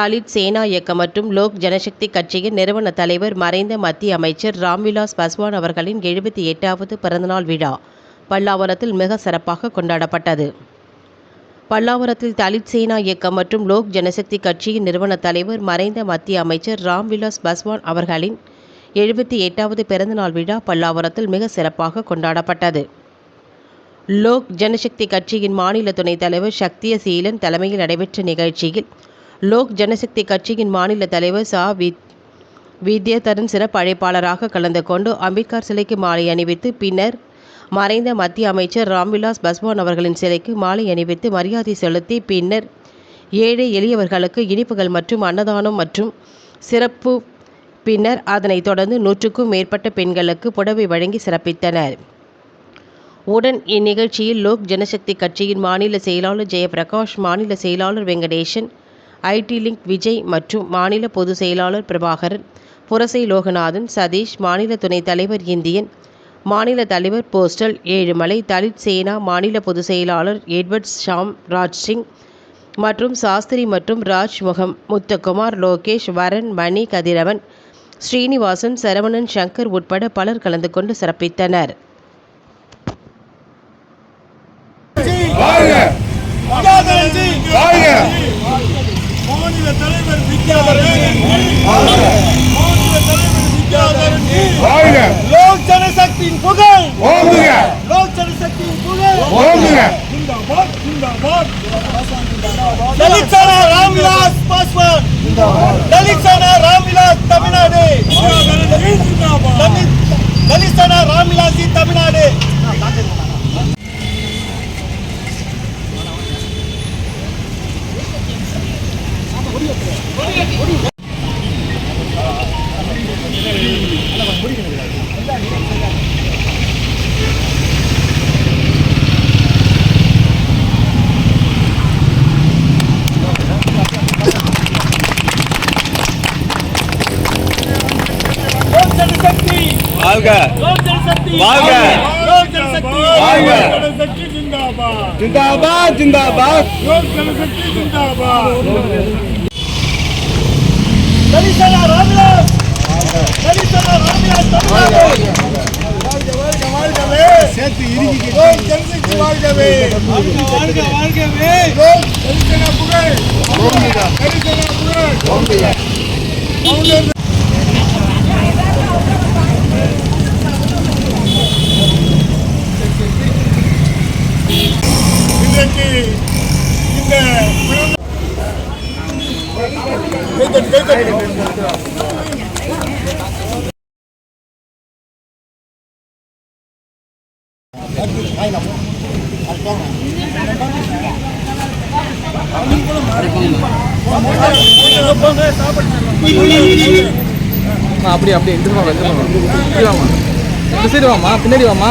தலித் சேனா இயக்கம் மற்றும் லோக் ஜனசக்தி கட்சியின் நிறுவன தலைவர் மறைந்த மத்திய அமைச்சர் ராம்விலாஸ் பஸ்வான் அவர்களின் எழுபத்தி எட்டாவது பிறந்தநாள் விழா பல்லாவரத்தில் மிக சிறப்பாக கொண்டாடப்பட்டது. பல்லாவரத்தில் தலித் சேனா இயக்கம் மற்றும் லோக் ஜனசக்தி கட்சியின் நிறுவன தலைவர் மறைந்த மத்திய அமைச்சர் ராம்விலாஸ் பஸ்வான் அவர்களின் எழுபத்தி எட்டாவது பிறந்தநாள் விழா பல்லாவரத்தில் மிக சிறப்பாக கொண்டாடப்பட்டது. லோக் ஜனசக்தி கட்சியின் மாநில துணைத் தலைவர் சக்திய சீலன் தலைமையில் நடைபெற்ற நிகழ்ச்சியில் லோக் ஜனசக்தி கட்சியின் மாநில தலைவர் சா. வித் வித்யதரன் சிறப்பு அழைப்பாளராக கலந்து கொண்டு அம்பேத்கர் சிலைக்கு மாலை அணிவித்து பின்னர் மறைந்த மத்திய அமைச்சர் ராம்விலாஸ் பஸ்வான் அவர்களின் சிலைக்கு மாலை அணிவித்து மரியாதை செலுத்தி பின்னர் ஏழை எளியவர்களுக்கு இனிப்புகள் மற்றும் அன்னதானம் மற்றும் சிறப்பு பின்னர் அதனைத் தொடர்ந்து நூற்றுக்கும் மேற்பட்ட பெண்களுக்கு புடவை வழங்கி சிறப்பித்தனர். உடன் இந்நிகழ்ச்சியில் லோக் ஜனசக்தி கட்சியின் மாநில செயலாளர் ஜெயபிரகாஷ் மாநில செயலாளர் வெங்கடேசன் ஐடி லிங்க் விஜய் மற்றும் மாநில பொதுச் செயலாளர் பிரபாகரன் புரசை லோகநாதன் சதீஷ் மாநில துணைத் தலைவர் இந்தியன் மாநில தலைவர் போஸ்டல் ஏழுமலை தலித் சேனா மாநில பொதுச் செயலாளர் எட்வர்ட் ஷாம் ராஜ் சிங் மற்றும் சாஸ்திரி மற்றும் ராஜ் முகம் முத்துக்குமார் லோகேஷ் வரன் மணி கதிரவன் ஸ்ரீனிவாசன் சரவணன் சங்கர் உட்பட பலர் கலந்து கொண்டு சிறப்பித்தனர் வாழ்க வித்யாதரன்ஜி வாழ்க மாநில தலைவர் லோக் ஜனசக்தியின் புகழ். லோக் ஜனசக்தியின் புகழ். சேனா ராம்விலாஸ் பாஸ்வான். ராம்விலாஸ் தமிழ்நாடு. தலித் தலித் சேனா ராம்விலாஸ் ஜி தமிழ்நாடு லோக் ஜனசக்தி வாழ்க வாழ்க. வாழ்க. ஜிந்தாபாத் ஜிந்தாபாத் ஜிந்தாபாத் தலிசனா ராமதாஸ் தலிசனா ராமதாஸ் தமிழ்நாடு! சேர்த்து ஜனசக்தி வாழ்கவே! வாழ்க வாழ்க வாழ்கவே! லோக் தலிசனா புகழ்! தலிசனா புகழ்! அவங்க இன்றைக்கு இந்த அப்படி அப்படி அம்மா, அப்படியே அப்படியே இந்த வாமா. இந்த வாமா இப்படி வாமா. இந்த வாமா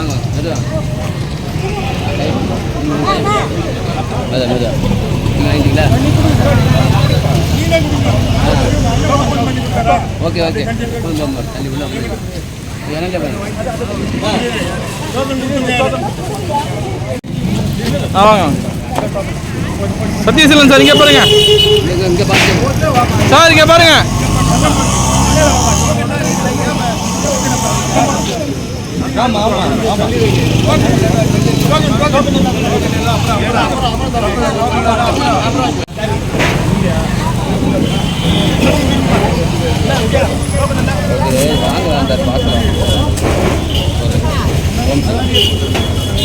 வாங்க மெதுவா மெதுவா மெதுவா வாங்கிட்டீங்களா ஓகே ஓகே உள்ள தள்ளி உள்ள எனக்கு ஆ வாங்க சத்யசீலன் சார் இங்கே பாருங்க இங்கே பாருங்க. சார் இங்கே பாருங்க.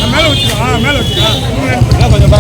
மேல வச்சுக்கலாம் மேல வச்சுக்கலாம் கொஞ்சம்